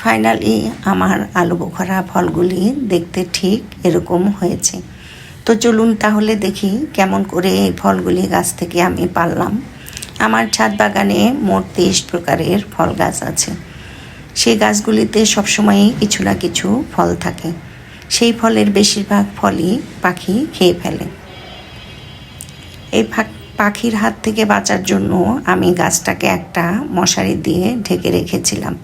Finally আমার আলু বোখরা ফলগুলি দেখতে ঠিক এরকম হয়েছে। তো চলুন তাহলে দেখি কেমন করে এই ফলগুলি গাছ থেকে আমি পারলাম। আমার ছাদ বাগানে মোট তেইশ প্রকারের ফল গাছ আছে। সেই গাছগুলিতে সবসময়ই কিছু না কিছু ফল থাকে। সেই ফলের বেশিরভাগ ফলই পাখি খেয়ে ফেলে। এই পাখির হাত থেকে বাঁচার জন্য আমি গাছটাকে একটা মশারি দিয়ে ঢেকে রেখেছিলাম।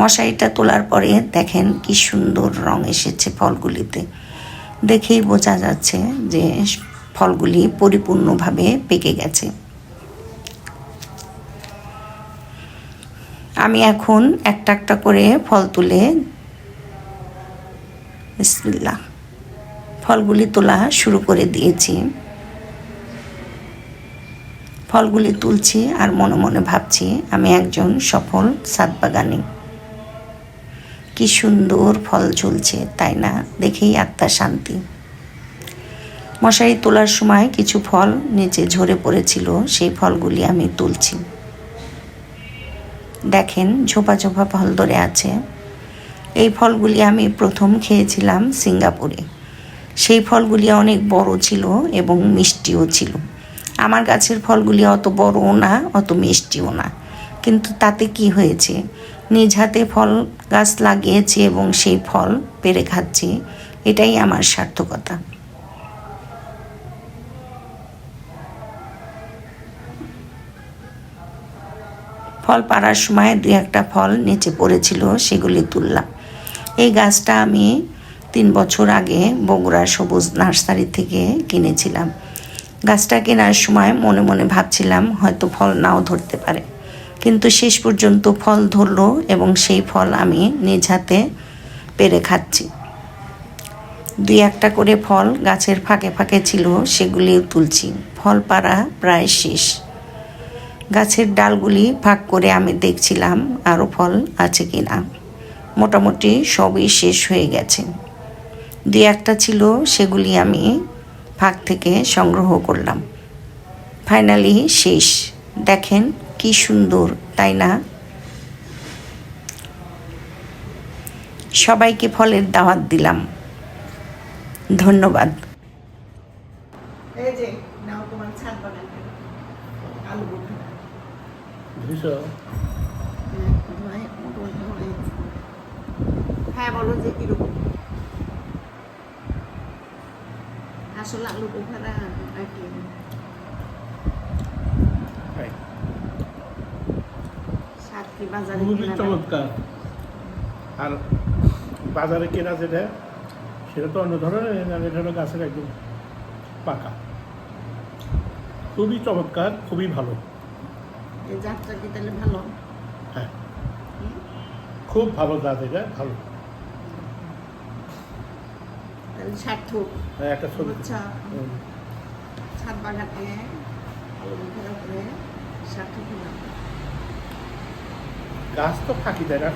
মশারিটা তোলার পরে দেখেন কি সুন্দর রং এসেছে ফলগুলিতে। দেখেই বোঝা যাচ্ছে যে ফলগুলি পরিপূর্ণভাবে পেকে গেছে। আমি এখন একটা একটা করে ফল তুলে বিসমিল্লাহ, ফলগুলি তোলা শুরু করে দিয়েছি। ফলগুলি তুলছি আর মনে মনে ভাবছি আমি একজন সফল সাতবাগানি। কি সুন্দর ফল ঝুলছে, তাই না? দেখেই আত্মা শান্তি। মশারি তোলার সময় কিছু ফল নিচে ঝরে পড়েছিল, সেই ফলগুলি আমি তুলছি। দেখেন ঝোপা ঝোপা ফল ধরে আছে। এই ফলগুলি আমি প্রথম খেয়েছিলাম সিঙ্গাপুরে। সেই ফলগুলি অনেক বড় ছিল এবং মিষ্টিও ছিল। আমার গাছের ফলগুলি অত বড়ও না, অত মিষ্টিও না। কিন্তু তাতে কি হয়েছে? নিজ হাতে ফল গাছ লাগিয়েছি এবং সেই ফল পেরে খাচ্ছি। এটাই আমার সার্থকতা। ফল পাড়ার সময় দুই একটা ফল নিচে পড়েছিল, সেগুলি তুললাম। এই গাছটা আমি তিন বছর আগে বগুড়া সবুজ নার্সারি থেকে কিনেছিলাম। গাছটা কেনার সময় মনে মনে ভাবছিলাম, হয়তো ফল নাও ধরতে পারে। কিন্তু শেষ পর্যন্ত ফল ধরলো এবং সেই ফল আমি নিজ হাতে পেরে খাচ্ছি। দুই একটা করে ফল গাছের ফাঁকে ফাঁকে ছিল, সেগুলিও তুলছি। ফল পাড়া প্রায় শেষ। গাছের ডালগুলি ভাগ করে আমি দেখছিলাম আরও ফল আছে কি না মোটামুটি সবই শেষ হয়ে গেছে। দুই একটা ছিল, সেগুলি আমি ভাগ থেকে সংগ্রহ করলাম। ফাইনালি শেষ। দেখেন কি সুন্দর তাই না? সবাইকে ফলের দাওয়াত দিলাম। ধন্যবাদ। এই যে নাও তোমার ছাদ বাগান। আলু হ্যাঁ বলো যে কীরকম আসলে আলু বোখারা আর কি সাত কি বাজারে খুবই চমৎকার। আর বাজারে কেনা যেটা সেটা তো অন্য ধরনের এটা হলো গাছের একদম পাকা। খুবই চমৎকার খুবই ভালো। এই জাতটা কি তাহলে ভালো? হ্যাঁ। খুব ভালো গাছ এটা ভালো। সার্থক। হ্যাঁ, একটা ছবি। আচ্ছা। ছাদ বাগানে আলু বোখারা করে সার্থক হলাম গাছ তো ফাঁকি দেয় না